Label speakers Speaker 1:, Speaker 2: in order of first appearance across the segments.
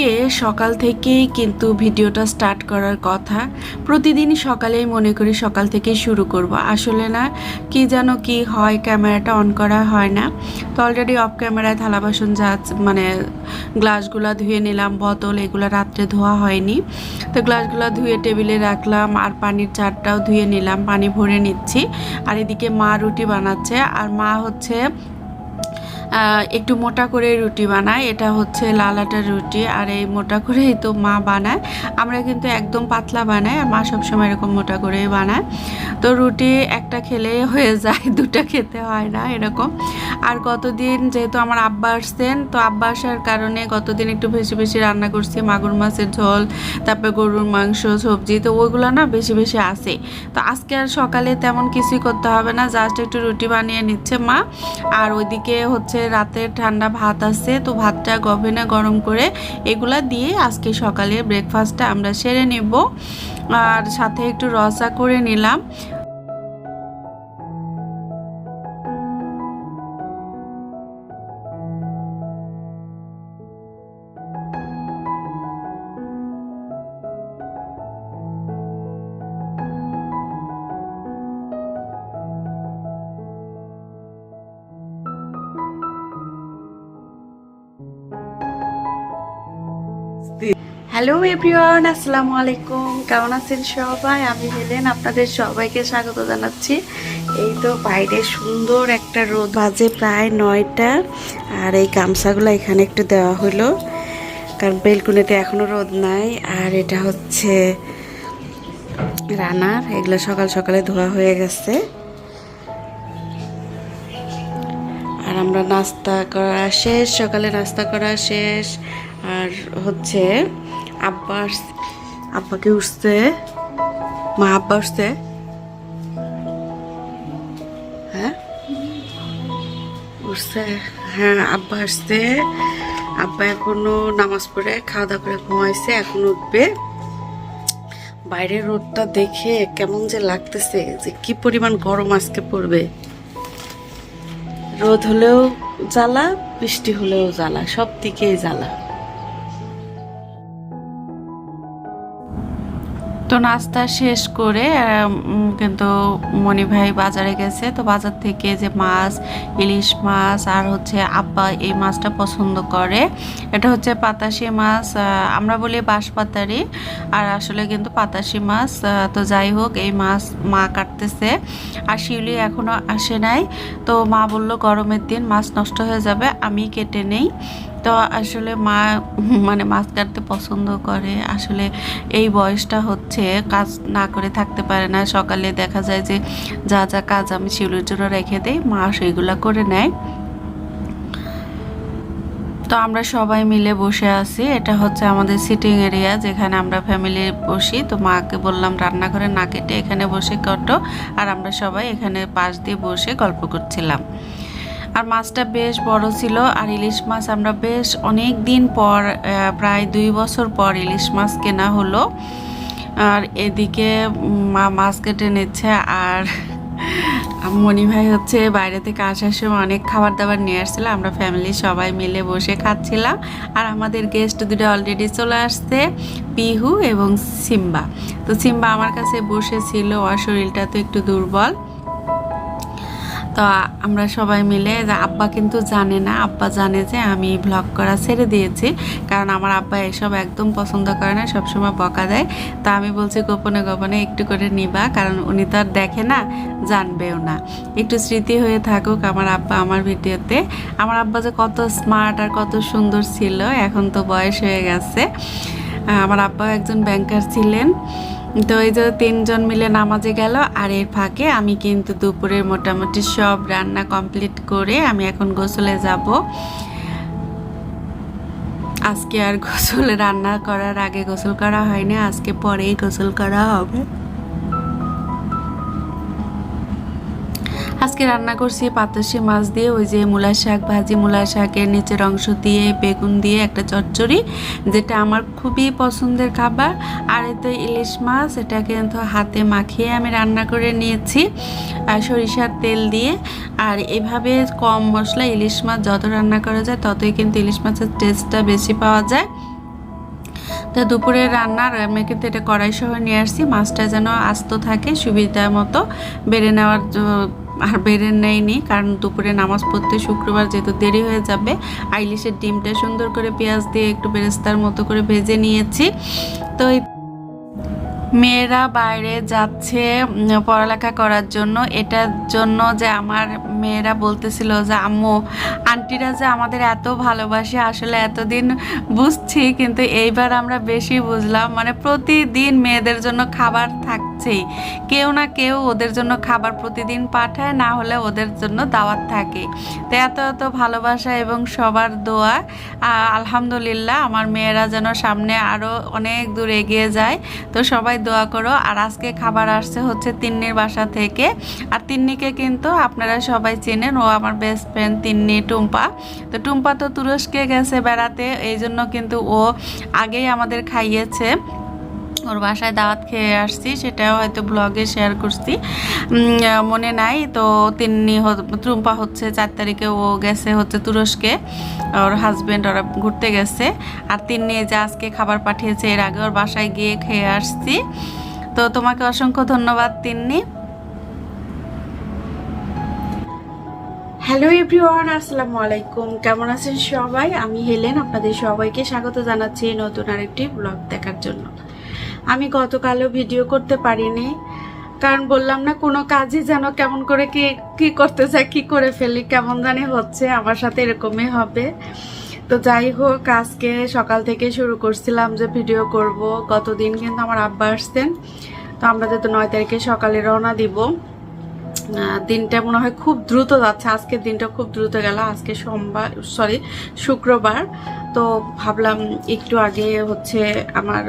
Speaker 1: আজকে সকাল থেকেই কিন্তু ভিডিওটা স্টার্ট করার কথা। প্রতিদিনই সকালেই মনে করি সকাল থেকেই শুরু করব। আসলে না, কি যেন কি হয়, ক্যামেরাটা অন করা হয় না। তো অলরেডি অফ ক্যামেরায় থালা বাসন যা মানে গ্লাসগুলো ধুয়ে নিলাম, বোতল এগুলো রাত্রে ধোয়া হয়নি। তো গ্লাসগুলো ধুয়ে টেবিলে রাখলাম, আর পানির চারটাও ধুয়ে নিলাম, পানি ভরে নিচ্ছি। আর এদিকে মা রুটি বানাচ্ছে, আর মা হচ্ছে একটু মোটা করে রুটি বানায়। এটা হচ্ছে লাল আটার রুটি। আর এই মোটা করেই তো মা বানায়। আমরা কিন্তু একদম পাতলা বানাই আর মা সবসময় এরকম মোটা করেই বানায়। তো রুটি একটা খেলে হয়ে যায়, দুটা খেতে হয় না এরকম। আর কতদিন যেহেতু আমার আব্বা আসছেন, তো আব্বা আসার কারণে গতদিন একটু বেশি বেশি রান্না করছি। মাগুর মাছের ঝোল, তারপরে গরুর মাংস, সবজি, তো ওইগুলো না বেশি বেশি আসে। তো আজকে আর সকালে তেমন কিছুই করতে হবে না। জাস্ট একটু রুটি বানিয়ে নিচ্ছে মা। আর ওইদিকে হচ্ছে রাতে ঠান্ডা ভাত আছে, তো ভাতটা গভেনা গরম করে এগুলা দিয়ে আজকে সকালে ব্রেকফাস্টটা আমরা সেরে নেব। আর সাথে একটু রসা করে নিলাম। হ্যালো এভরিওয়ান আসসালামু আলাইকুম কেমন আছেন সবাই? আমি হেলেন, আপনাদের সবাইকে স্বাগত জানাচ্ছি। এই তো বাইরে সুন্দর একটা রোদ বাজে প্রায় নয়টা, আর এই গামছাগুলো এখানে একটু দেওয়া হলো, কারণ বেলকুনিতে এখনও রোদ নাই। আর এটা হচ্ছে রানার, এগুলো সকাল সকালে ধোয়া হয়ে গেছে। আর আমরা নাস্তা করা শেষ, সকালে নাস্তা করা শেষ। আর হচ্ছে আব্বা আস- আব্বাকে উঠছে। মা আব্বা উঠছে হ্যাঁ? উঠছে। হ্যাঁ আব্বা আসছে। আব্বা এখনও নামাজ পড়ে খাওয়া দাওয়া করে ঘুমাইছে, এখন উঠবে। বাইরের রোদটা দেখে কেমন যে লাগতেছে যে কি পরিমাণ গরম আজকে পড়বে। রোদ হলেও জ্বালা, বৃষ্টি হলেও জ্বালা, সব দিকেই জ্বালা। তো নাস্তা শেষ করে কিন্তু মনি ভাই বাজারে গেছে। তো বাজার থেকে যে মাছ, ইলিশ মাছ আর হচ্ছে আব্বা এই মাছটা পছন্দ করে। এটা হচ্ছে পাতাশি মাছ আমরা বলি বাঁশপাতারি। আর আসলে কিন্তু পাতাশি মাছ তো যাই হোক, এই মাছ মা কাটতেছে। আর শিউলি এখনও আসে নাই। তো মা বলল, গরমের দিন মাছ নষ্ট হয়ে যাবে, আমি কেটে নেই। তো আসলে মা মানে মাছ কাটতে পছন্দ করে। আসলে এই বয়সটা হচ্ছে কাজ না করে থাকতে পারে না। সকালে দেখা যায় যে যা যা কাজ আমি শিউলির জন্য রেখে দেই, মা সেগুলো করে নেয়। তো আমরা সবাই মিলে বসে আছি। এটা হচ্ছে আমাদের সিটিং এরিয়া যেখানে আমরা ফ্যামিলি বসি। তো মাকে বললাম, রান্নাঘরে না কেটে এখানে বসে কটো। আর আমরা সবাই এখানে পাশ দিয়ে বসে গল্প করছিলাম। আর মাছটা বেশ বড় ছিল আর ইলিশ মাছ আমরা বেশ অনেক দিন পর প্রায় দুই বছর পর ইলিশ মাছ কেনা হলো। আর এদিকে মা মাছ কেটে নিচ্ছে আর মণি ভাই হচ্ছে বাইরে থেকে আসার সময় অনেক খাবার দাবার নিয়ে আসছিল। আমরা ফ্যামিলি সবাই মিলে বসে খাচ্ছিলাম আর আমাদের গেস্ট দুটো অলরেডি চলে আসছে, পিহু এবং সিম্বা। তো সিম্বা আমার কাছে বসেছিল, ওর শরীরটা তো একটু দুর্বল। তো আমরা সবাই মিলে আব্বা কিন্তু জানে না, আব্বা জানে যে আমি ব্লগ করা ছেড়ে দিয়েছি। কারণ আমার আব্বা এসব একদম পছন্দ করে না, সবসময় বকা দেয়। তা আমি বলছি, গোপনে গোপনে একটু করে নিবা। কারণ উনি তো আর দেখে না, জানবেও না। একটু স্মৃতি হয়ে থাকুক আমার আব্বা আমার ভিডিওতে। আমার আব্বা যে কত স্মার্ট আর কত সুন্দর ছিল, এখন তো বয়স হয়ে গেছে। আমার আব্বা একজন ব্যাংকার ছিলেন। তো এই যে তিনজন মিলে নামাজে গেল, আর এর ফাঁকে আমি কিন্তু দুপুরে মোটামুটি সব রান্না কমপ্লিট করে আমি এখন গোসলে যাব। আজকে আর গোসল রান্না করার আগে গোসল করা হয়নি, আজকে পরেই গোসল করা হবে। আজকে রান্না করছি পাতাসি মাছ দিয়ে, ওই যে মূলা শাক ভাজি, মূলা শাকের নিচের অংশ দিয়ে, বেগুন দিয়ে একটা চচ্চড়ি, যেটা আমার খুবই পছন্দের খাবার। আর এতে ইলিশ মাছ, এটা কিন্তু হাতে মাখিয়ে আমি রান্না করে নিয়েছি, আর সরিষার তেল দিয়ে। আর এভাবে কম মশলা ইলিশ মাছ যত রান্না করা যায়, ততই কিন্তু ইলিশ মাছের টেস্টটা বেশি পাওয়া যায়। তো দুপুরে রান্নার আমি কিন্তু এটা কড়াই সহ নিয়ে আসছি, মাছটা যেন আস্ত থাকে, সুবিধা মতো, বেড়ে নেওয়ার আর বেড়ে নেয়নি, কারণ দুপুরে নামাজ পড়তে শুক্রবার যেহেতু দেরি হয়ে যাবে, আইলিশের ডিমটা সুন্দর করে পেঁয়াজ দিয়ে একটু বেরেস্তার মতো করে ভেজে নিয়েছি। তো মেয়েরা বাইরে যাচ্ছে পড়ালেখা করার জন্য। এটার জন্য যে আমার মেয়েরা বলতেছিল যে, আম্মু, আন্টিরা যে আমাদের এত ভালোবাসে, আসলে এতদিন বুঝছি, কিন্তু এইবার আমরা বেশি বুঝলাম। মানে প্রতিদিন মেয়েদের জন্য খাবার থাকছেই কেউ না কেউ ওদের জন্য খাবার প্রতিদিন পাঠায়, না হলে ওদের জন্য দাওয়াত থাকে। তো এত এত ভালোবাসা এবং সবার দোয়া আলহামদুলিল্লাহ আমার মেয়েরা যেন সামনে আরও অনেক দূর এগিয়ে যায়। তো সবাই দোয়া করো। আর আজকে খাবার আসছে হচ্ছে তিন্নির বাসা থেকে। আর তিন্নিকে কিন্তু আপনারা সবাই চেনেন। ও আমার বেস্ট ফ্রেন্ড তিন্নি টুম্পা। তো টুম্পা তো তুরস্কে গেছে বেড়াতে এই জন্য কিন্তু ও আগেই আমাদের খাইয়েছে। ওর বাসায় দাওয়াত খেয়ে আসছি, সেটাও হয়তো ব্লগে শেয়ার করছি। মনে নাই, তো তিনি টুম্পা হচ্ছে চার তারিখে, ও গেছে হচ্ছে তুরস্কে। ওর হাজবেন্ড ওরা ঘুরতে গেছে। আর তিনি যে আজকে খাবার পাঠিয়েছে, এর আগে ওর বাসায় গিয়ে খেয়ে আসছি। তো তোমাকে অসংখ্য ধন্যবাদ, তিন্নি। হ্যালো এভরিওয়ান আসসালামু আলাইকুম। কেমন আছেন সবাই? আমি হেলেন, আপনাদের সবাইকে স্বাগত জানাচ্ছি নতুন আরেকটি ব্লগ দেখার জন্য। আমি গতকালও ভিডিও করতে পারিনি। কারণ বললাম না, কোনো কাজই যেন কেমন করে কি কি করতে চাই কি করে ফেলি, কেমন জানি হচ্ছে, আমার সাথে এরকমই হবে। তো যাই হোক, আজকে সকাল থেকে শুরু করছিলাম যে ভিডিও করব। গতদিন কিন্তু আমার আব্বা আসতেন, তো আমরা যেহেতু নয় তারিখে সকালে রওনা দিব। দিনটা মনে হয় খুব দ্রুত যাচ্ছে। আজকের দিনটা খুব দ্রুত গেল। আজকে সোমবার সরি শুক্রবার। তো ভাবলাম একটু আগে হচ্ছে আমার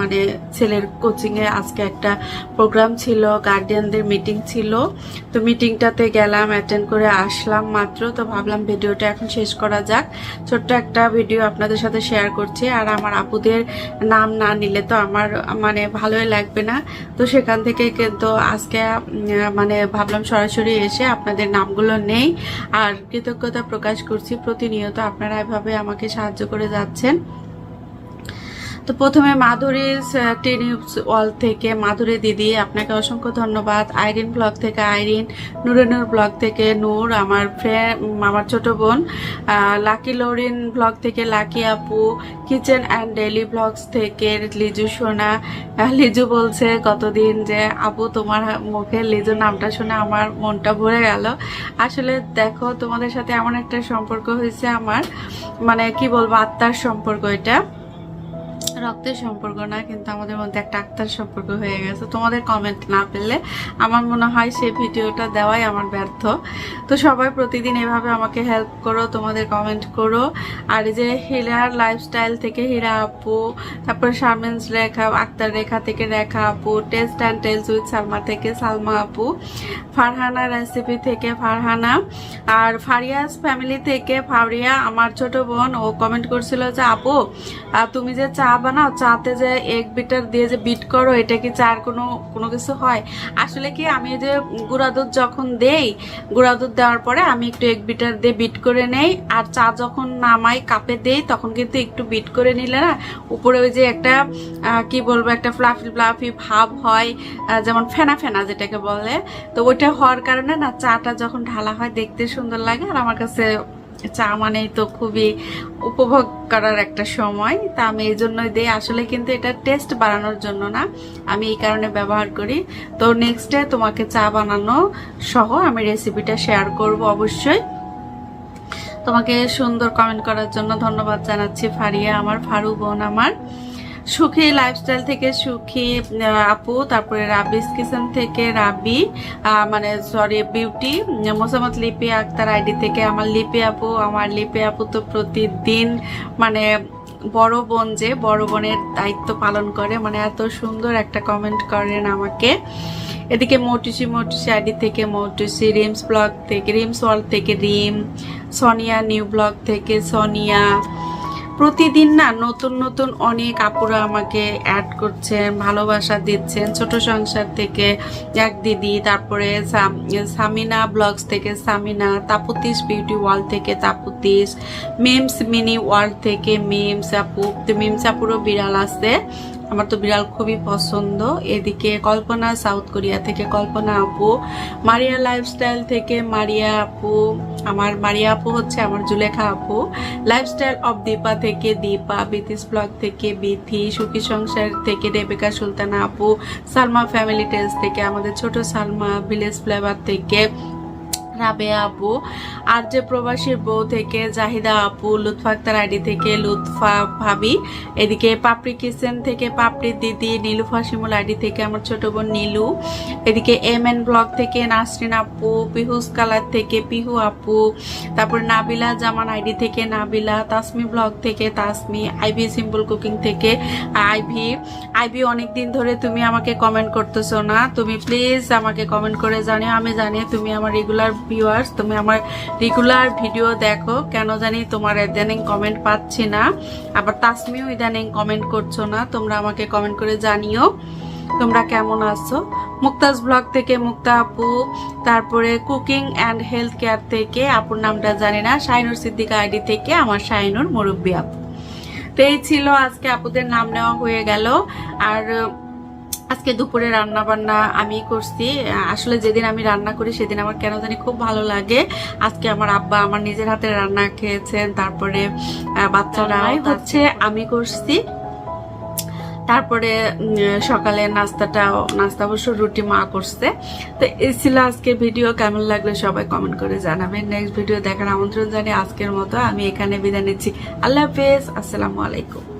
Speaker 1: মানে ছেলের কোচিংয়ে আজকে একটা প্রোগ্রাম ছিল গার্ডিয়ানদের মিটিং ছিল। তো মিটিংটাতে গেলাম অ্যাটেন্ড করে আসলাম মাত্র। তো ভাবলাম ভিডিওটা এখন শেষ করা যাক। ছোট্ট একটা ভিডিও আপনাদের সাথে শেয়ার করছি। আর আমার আপুদের নাম না নিলে তো আমার মানে ভালোই লাগবে না। তো সেখান থেকে কিন্তু আজকে মানে ভাবলাম সরাসরি এসে আপনাদের নামগুলো নেই। আর কৃতজ্ঞতা প্রকাশ করছি। প্রতিনিয়ত আপনারা এভাবে আমাকে সাহায্য করে যাচ্ছেন। তো প্রথমে মাধুরী টেনিউস ওয়াল থেকে মাধুরী দিদি, আপনাকে অসংখ্য ধন্যবাদ। আইরিন ব্লগ থেকে আইরিন, নুরেনুর ব্লগ থেকে নূর, আমার ফ্রেন্ড আমার ছোট বোন লাকি লরিন ব্লগ থেকে লাকি আপু, কিচেন অ্যান্ড ডেলি ব্লগস থেকে লিজু সোনা। লিজু বলছে কতদিন যে আপু তোমার মুখে লিজু নামটা শুনে আমার মনটা ভরে গেল। আসলে দেখো, তোমাদের সাথে এমন একটা সম্পর্ক হয়েছে আমার। মানে কি বলব, আত্মার সম্পর্ক এটা। রক্তের সম্পর্ক না, কিন্তু আমাদের মধ্যে একটা আত্মার সম্পর্ক হয়ে গেছে। তোমাদের কমেন্ট না পেলে আমার মনে হয় সেই ভিডিওটা দেওয়াই আমার ব্যর্থ। তো সবাই প্রতিদিন এভাবে আমাকে হেল্প করো, তোমাদের কমেন্ট করো। আর এই যে হিরার লাইফস্টাইল থেকে হীরা আপু, তারপর শারমেন্স রেখা, আক্তার রেখা থেকে রেখা আপু taste and tales with Salma থেকে সালমা আপু, ফারহানা রেসিপি থেকে ফারহানা, আর ফারিয়াস ফ্যামিলি থেকে ফারিয়া, আমার ছোট বোন, ও কমেন্ট করছিল যে, আপু তুমি যে চা বানাও চাতে যে এক বিটার দিয়ে যে বিট করো, এটা কি চার কোনো কোনো কিছু হয়? আসলে কি আমি যে গুঁড়া দুধ যখন দেই, গুঁড়া দুধ দেওয়ার পরে আমি একটু এক বিটার দিয়ে বিট করে নেই, আর চা যখন নামাই কাপে দেই, তখন কিন্তু একটু বিট করে নিলে না, উপরে ওই যে একটা কি বলব, একটা ফ্লাফি ফ্লাফি ভাব হয় যেমন ফেনা ফেনা যেটাকে বলে। তো ওইটা হওয়ার কারণে না, চাটা যখন ঢালা হয়, দেখতে সুন্দর লাগে, আর আমার কাছে চা মানেই তো খুবই উপভোগ করার একটা সময়। তা আমি এই জন্যই দিই। আসলে কিন্তু এটা টেস্ট বাড়ানোর জন্য না। আমি এই কারণে ব্যবহার করি। তো নেক্সটে তোমাকে চা বানানো সহ আমি রেসিপিটা শেয়ার করব অবশ্যই। তোমাকে সুন্দর কমেন্ট করার জন্য ধন্যবাদ জানাচ্ছি ফারিয়া, আমার ফারু বোন আমার। সুখী লাইফস্টাইল থেকে সুখী আপু, তারপরে রাবিস কিচেন থেকে রাবি মানে sorry beauty Mosammat Lipi Akter ID থেকে আমার লিপি আপু, আমার লিপি আপু তো প্রতিদিন মানে বড় বোন যে, বড় বোনের দায়িত্ব পালন করে মানে এত সুন্দর একটা কমেন্ট করেন আমাকে। এদিকে মোটুসি মোটুসি আইডি থেকে মোটুসি, রিমস ব্লগ থেকে, রিমস ওয়ার্ল্ড থেকে রিম, সোনিয়া নিউ ব্লগ থেকে সোনিয়া প্রতিদিন না নতুন নতুন অনেক আপুরা আমাকে অ্যাড করছেন, ভালোবাসা দিচ্ছেন। ছোট সংসার থেকে এক দিদি, তারপরে সামিনা ব্লগস থেকে সামিনা, তাপুতিস বিউটি ওয়ার্ল্ড থেকে তাপুতিস মিমস মিনি ওয়ার্ল্ড থেকে মিমস আপু মিমস আপুরও বিড়াল আছে। আমার তো বিড়াল খুবই পছন্দ। এদিকে কল্পনা সাউথ কোরিয়া থেকে কল্পনা আপু, মারিয়া লাইফস্টাইল থেকে মারিয়া আপু, আমার মারিয়া আপু হচ্ছে আমার জুলেখা আপু, লাইফস্টাইল অফ দীপা থেকে দীপা বিথিস ব্লগ থেকে বিথি, সুখী সংসার থেকে রেবেকা সুলতানা আপু, সালমা ফ্যামিলি টেলস থেকে আমাদের ছোট সালমা, ভিলেজ ফ্লেভার থেকে রাবেয়া আপু। আর যে প্রবাসীর বউ থেকে জাহিদা আপু, লুৎফা আক্তার আইডি থেকে লুৎফা ভাবি, এদিকে পাপড়ি কিচেন থেকে পাপড়ি দিদি, নীলু ফাসিমুল আইডি থেকে আমার ছোট বোন নীলু, এদিকে এম এন ব্লগ থেকে নাসরিন আপু, পিহুস কালার থেকে পিহু আপু, তারপর নাবিলা জামান আইডি থেকে নাবিলা, তাসমি ব্লগ থেকে তাসমি, আইভি সিম্পল কুকিং থেকে আইভি। আইভি অনেক দিন ধরে তুমি আমাকে কমেন্ট করতেছো না, তুমি প্লিজ আমাকে কমেন্ট করে জানিও, আমি জানি তুমি আমার রেগুলার ভিউয়ার্স তুমি আমার রেগুলার ভিডিও দেখো, কেন জানি তোমার ইদানিং কমেন্ট পাচ্ছি না। আবার তাসমিও ইদানিং কমেন্ট করছ না, তোমরা আমাকে কমেন্ট করে জানিও। তোমরা কেমন আছো? মুক্তাজ ব্লগ থেকে মুক্তা আপু, তারপরে কুকিং অ্যান্ড হেলথ কেয়ার থেকে আপুর নামটা জানি না শাইনুর সিদ্দিকা আইডি থেকে আমার শাইনুর মুরব্বী আপু। তো এই ছিল আজকে আপুদের নাম নেওয়া হয়ে গেল। আর আজকে দুপুরে রান্না বান্না আমি করছি। আসলে যেদিন আমি রান্না করি সেদিন আমার কেন জানি খুব ভালো লাগে। আজকে আমার আব্বা আমার নিজের হাতে রান্না খেয়েছেন তারপরে আহ, বাচ্চারাই হচ্ছে। আমি করছি। তারপরে সকালে নাস্তাটা নাস্তা অবশ্য রুটি মা করছে। তো এই ছিল আজকের ভিডিও। কেমন লাগল সবাই কমেন্ট করে জানাবেন। নেক্সট ভিডিও দেখার আমন্ত্রণ জানিয়ে আজকের মতো আমি এখানে বিদায় নিচ্ছি। আল্লাহ হাফেজ। আসসালামু আলাইকুম।